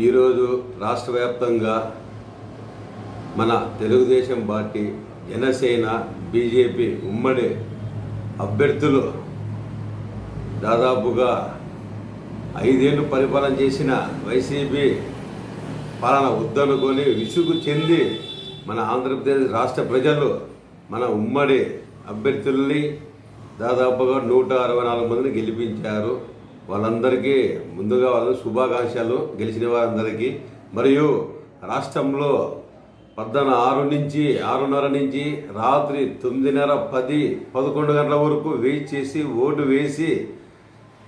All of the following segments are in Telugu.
ఈరోజు రాష్ట్ర వ్యాప్తంగా మన తెలుగుదేశం పార్టీ జనసేన బీజేపీ ఉమ్మడి అభ్యర్థులు దాదాపుగా ఐదేళ్ళు పరిపాలన చేసిన వైసీపీ పాలన వద్దనుకొని విసుగు చెంది మన ఆంధ్రప్రదేశ్ రాష్ట్ర ప్రజలు మన ఉమ్మడి అభ్యర్థుల్ని దాదాపుగా నూట అరవై నాలుగు మందిని గెలిపించారు. వాళ్ళందరికీ ముందుగా వాళ్ళ శుభాకాంక్షలు గెలిచిన వారందరికీ. మరియు రాష్ట్రంలో పద్దన ఆరు నుంచి ఆరున్నర నుంచి రాత్రి తొమ్మిదిన్నర పది పదకొండు గంటల వరకు వెయిట్ చేసి ఓటు వేసి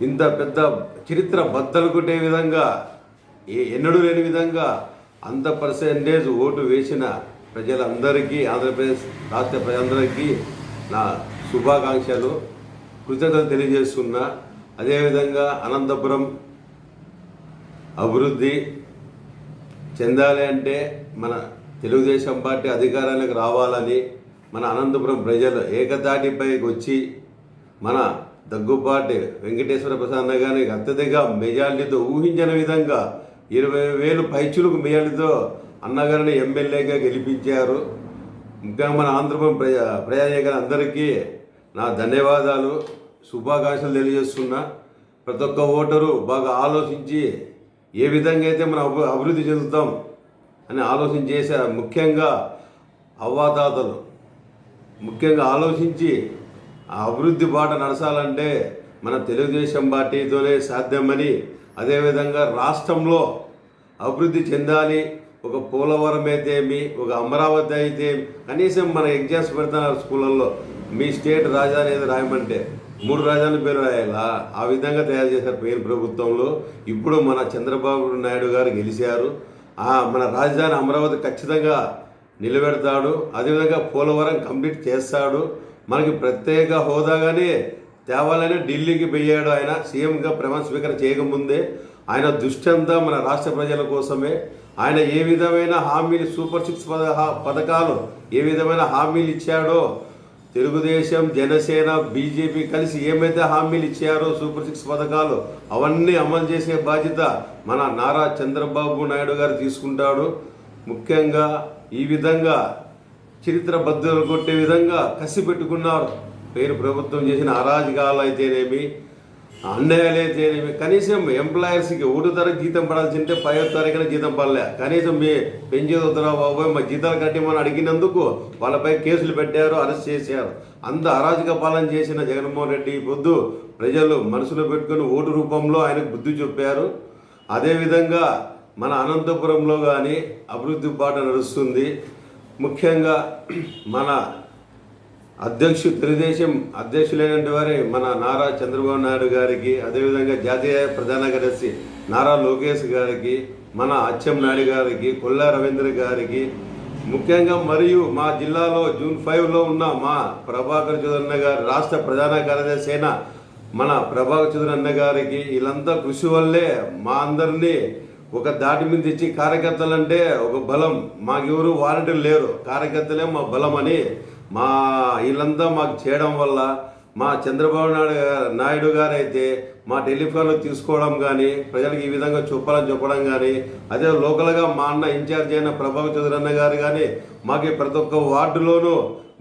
ఇంత పెద్ద చరిత్ర బద్దలు కొట్టే విధంగా ఏ ఎన్నడూ లేని విధంగా అంత పర్సెంటేజ్ ఓటు వేసిన ప్రజలందరికీ ఆంధ్రప్రదేశ్ రాష్ట్ర ప్రజలందరికీ నా శుభాకాంక్షలు కృతజ్ఞతలు తెలియజేస్తున్నా. అదేవిధంగా అనంతపురం అభివృద్ధి చెందాలి అంటే మన తెలుగుదేశం పార్టీ అధికారానికి రావాలని మన అనంతపురం ప్రజలు ఏకతాటిపైకి వచ్చి మన దగ్గుబాటి వెంకటేశ్వర ప్రసాద్ గారికి అత్యధిక మెజార్టీతో ఊహించిన విధంగా ఇరవై వేలు పైచులకు మెజార్టీతో అన్నగారిని ఎమ్మెల్యేగా గెలిపించారు. ఇంకా మన ఆంధ్రప్రదేశ్ ప్రజా ప్రజానేకలందరికీ అందరికీ నా ధన్యవాదాలు. శుభాకాంక్షలు తెలియజేస్తున్నా ప్రతి ఒక్క ఓటరు బాగా ఆలోచించి ఏ విధంగా అయితే మనం అభి- అభివృద్ధి చెందుతాం అని ఆలోచన చేసే ముఖ్యంగా అవ్వాతాతలు. ముఖ్యంగా ఆలోచించి ఆ అభివృద్ధి బాట నడచాలంటే మన తెలుగుదేశం పార్టీతోనే సాధ్యమని అదేవిధంగా రాష్ట్రంలో అభివృద్ధి చెందాలి ఒక పోలవరం అయితేమి ఒక అమరావతి అయితే కనీసం మన ఎగ్జామ్స్ పెడుతున్నారు స్కూళ్ళల్లో. మీ స్టేట్ రాజధాని ఏదో రాయమంటే మూడు రాజాల పేరు రాయాలా? ఆ విధంగా తయారు చేశారు పేరు ప్రభుత్వంలో. ఇప్పుడు మన చంద్రబాబు నాయుడు గారు గెలిచారు. ఆ మన రాజధాని అమరావతి ఖచ్చితంగా నిలబెడతాడు. అదేవిధంగా పోలవరం కంప్లీట్ చేస్తాడు. మనకి ప్రత్యేక హోదాగానే తేవాలని ఢిల్లీకి పోయాడు ఆయన. సీఎంగా ప్రమాణ స్వీకారం చేయకముందే ఆయన దృష్టి మన రాష్ట్ర ప్రజల కోసమే. ఆయన ఏ విధమైన హామీలు సూపర్ సిక్స్ పథకాలు ఏ విధమైన హామీలు ఇచ్చాడో తెలుగుదేశం జనసేన బీజేపీ కలిసి ఏమైతే హామీలు ఇచ్చారో సూపర్ సిక్స్ పథకాలు అవన్నీ అమలు చేసే బాధ్యత మన నారా చంద్రబాబు నాయుడు గారు తీసుకుంటాడు. ముఖ్యంగా ఈ విధంగా చరిత్ర బద్దలు కొట్టే విధంగా కసి పెట్టుకున్నారు. పేరు ప్రభుత్వం చేసిన అరాజకాలు అయితేనేమి అన్యాయాలు చేయలేము. కనీసం ఎంప్లాయర్స్కి ఒకటో తారీఖు జీతం పడాల్సింటే పదో తారీఖున జీతం పడలే. కనీసం మీ పెంచేదవుతున్నా బాబోయ్ మా జీతాలు కట్టమని అడిగినందుకు వాళ్ళపై కేసులు పెట్టారు అరెస్ట్ చేశారు. అంత అరాజక పాలన చేసిన జగన్మోహన్ రెడ్డి ఈ పొద్దు ప్రజలు మనసులో పెట్టుకుని ఓటు రూపంలో ఆయనకు బుద్ధి చెప్పారు. అదేవిధంగా మన అనంతపురంలో కానీ అభివృద్ధి పాట నడుస్తుంది. ముఖ్యంగా మన అధ్యక్షుడు తెలుగుదేశం అధ్యక్షులైనటువంటి వారి మన నారా చంద్రబాబు నాయుడు గారికి అదేవిధంగా జాతీయ ప్రధాన కార్యదర్శి నారా లోకేష్ గారికి మన అచ్చెం నాయుడు గారికి కొల్లా రవీంద్ర గారికి ముఖ్యంగా మరియు మా జిల్లాలో జూన్ ఫైవ్లో ఉన్న మా ప్రభాకర్ చౌదరన్న గారు రాష్ట్ర ప్రధాన కార్యదర్శి అయిన మన ప్రభాకర్ చౌదరి అన్న గారికి వీళ్ళంతా కృషి వల్లే మా అందరినీ ఒక దాటి మీద తెచ్చి కార్యకర్తలు అంటే ఒక బలం. మాకెవరు వారంటీ లేరు. కార్యకర్తలే మా బలం అని మా వీళ్ళంతా మాకు చేయడం వల్ల మా చంద్రబాబు నాయుడు నాయుడు గారు అయితే మా టెలిఫోన్లు తీసుకోవడం కానీ ప్రజలకు ఈ విధంగా చెప్పాలని చెప్పడం కానీ అదే లోకల్గా మా అన్న ఇన్ఛార్జ్ అయిన ప్రభాకర్ చౌదరన్న అన్న గారు కానీ మాకు ప్రతి ఒక్క వార్డులోనూ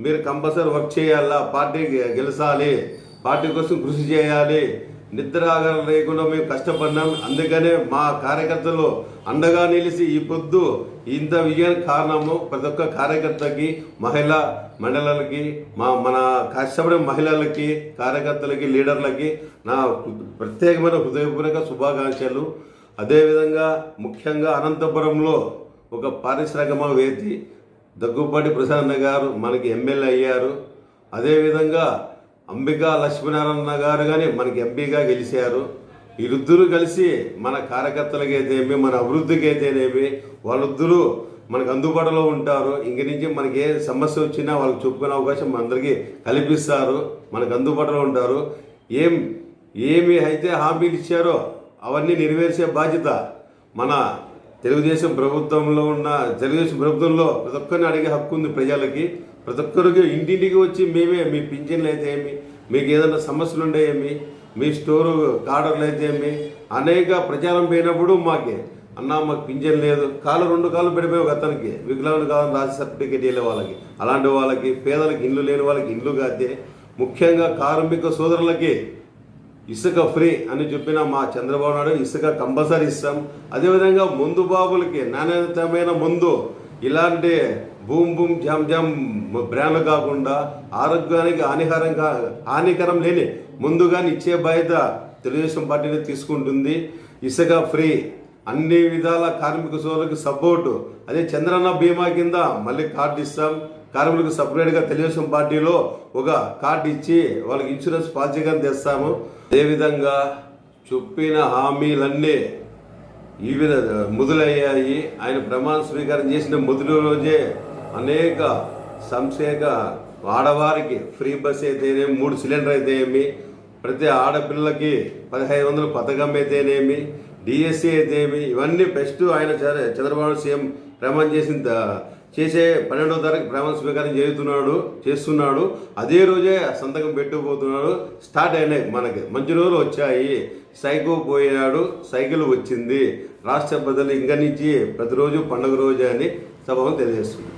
మీరు కంపల్సరీ వర్క్ చేయాలా? పార్టీ గెలిచాలి. పార్టీ కోసం కృషి చేయాలి. నిద్ర లేకుండా మేము కష్టపడినాం. అందుకనే మా కార్యకర్తలు అండగా నిలిచి ఈ పొద్దు ఇంత విజయానికి కారణము ప్రతి ఒక్క కార్యకర్తకి మహిళా మండలాలకి మా మన కష్టపడే మహిళలకి కార్యకర్తలకి లీడర్లకి నా ప్రత్యేకమైన హృదయపూర్వక శుభాకాంక్షలు. అదేవిధంగా ముఖ్యంగా అనంతపురంలో ఒక పారిశ్రామికవేత్తి దగ్గుపాటి ప్రసాద్ గారు మనకి ఎమ్మెల్యే అయ్యారు. అదేవిధంగా అంబికా లక్ష్మీనారాయణ గారు కానీ మనకి ఎంపీగా గెలిచారు. వీరిద్దరూ కలిసి మన కార్యకర్తలకి అయితేనేమి మన అభివృద్ధికి అయితేనేమి వాళ్ళిద్దరూ మనకు అందుబాటులో ఉంటారు. ఇంక నుంచి మనకి ఏ సమస్య వచ్చినా వాళ్ళకి చెప్పుకునే అవకాశం మనందరికీ కల్పిస్తారు. మనకు అందుబాటులో ఉంటారు. ఏం ఏమి అయితే హామీలు ఇచ్చారో అవన్నీ నెరవేర్చే బాధ్యత మన తెలుగుదేశం ప్రభుత్వంలో ఉన్న తెలుగుదేశం ప్రభుత్వంలో ప్రతి ఒక్కరిని అడిగే హక్కు ఉంది ప్రజలకి. ప్రతి ఒక్కరికి ఇంటింటికి వచ్చి మేమే మీ పింఛన్లు అయితే ఏమి? మీకు ఏదైనా సమస్యలు ఉండే ఏమి? మీ స్టోరు కార్డర్లు అయితే ఏమి? అనేక ప్రచారం పోయినప్పుడు మాకే అన్న మాకు పింఛన్ లేదు. కాలు రెండు కాళ్ళు పెడిపోయి ఒక అతనికి. వికలాంగులు కావాలని రాసి సర్టిఫికేట్ వెళ్ళే వాళ్ళకి. అలాంటి వాళ్ళకి పేదలకు ఇల్లు లేని వాళ్ళకి ఇల్లు కాదే ముఖ్యంగా కార్మిక సోదరులకి ఇసుక ఫ్రీ అని చెప్పిన మా చంద్రబాబు నాయుడు ఇసుక కంపల్సరీ ఇస్తాం. అదేవిధంగా ముందు బాబులకి నాణ్యతమైన ముందు ఇలాంటి భూమ్ భూమ్ జామ్ జామ్ బ్రాండ్లు కాకుండా ఆరోగ్యానికి హానికరం కా హానికరం లేని ముందుగానే ఇచ్చే బాధ్యత తెలుగుదేశం పార్టీని తీసుకుంటుంది. ఇసుక ఫ్రీ అన్ని విధాల కార్మిక సోదరులకు సపోర్టు అదే చంద్రన్న బీమా కింద మళ్ళీ కార్డు ఇస్తాం. కార్మికులకు సపరేట్గా తెలుగుదేశం పార్టీలో ఒక కార్డు ఇచ్చి వాళ్ళకి ఇన్సూరెన్స్ పాలసీగా తెస్తాము. అదేవిధంగా చెప్పిన హామీలన్నీ ఈ విధ మొదలయ్యాయి. ఆయన ప్రమాణ స్వీకారం చేసిన మొదటి రోజే అనేక సంశయక ఆడవారికి ఫ్రీ బస్ అయితేనేమి మూడు సిలిండర్ అయితేనేమి ప్రతి ఆడపిల్లకి పదిహేను వందల పథకం అయితేనేమి డిఎస్సి అయితేనేమి ఇవన్నీ బెస్ట్ ఆయన చంద్రబాబు సీఎం ప్రమాణం చేసిన చేసే పన్నెండవ తారీఖు ప్రమాణ స్వీకారం చేస్తున్నాడు చేస్తున్నాడు. అదే రోజే సంతకం పెట్టుకుపోతున్నాడు స్టార్ట్ అయినాయి మనకి. మంచి రోజులు వచ్చాయి. సైకో పోయినాడు సైకిల్ వచ్చింది. రాష్ట్ర ప్రజలు ఇంకా నుంచి ప్రతిరోజు పండుగ రోజు అని సభను తెలియజేస్తుంది.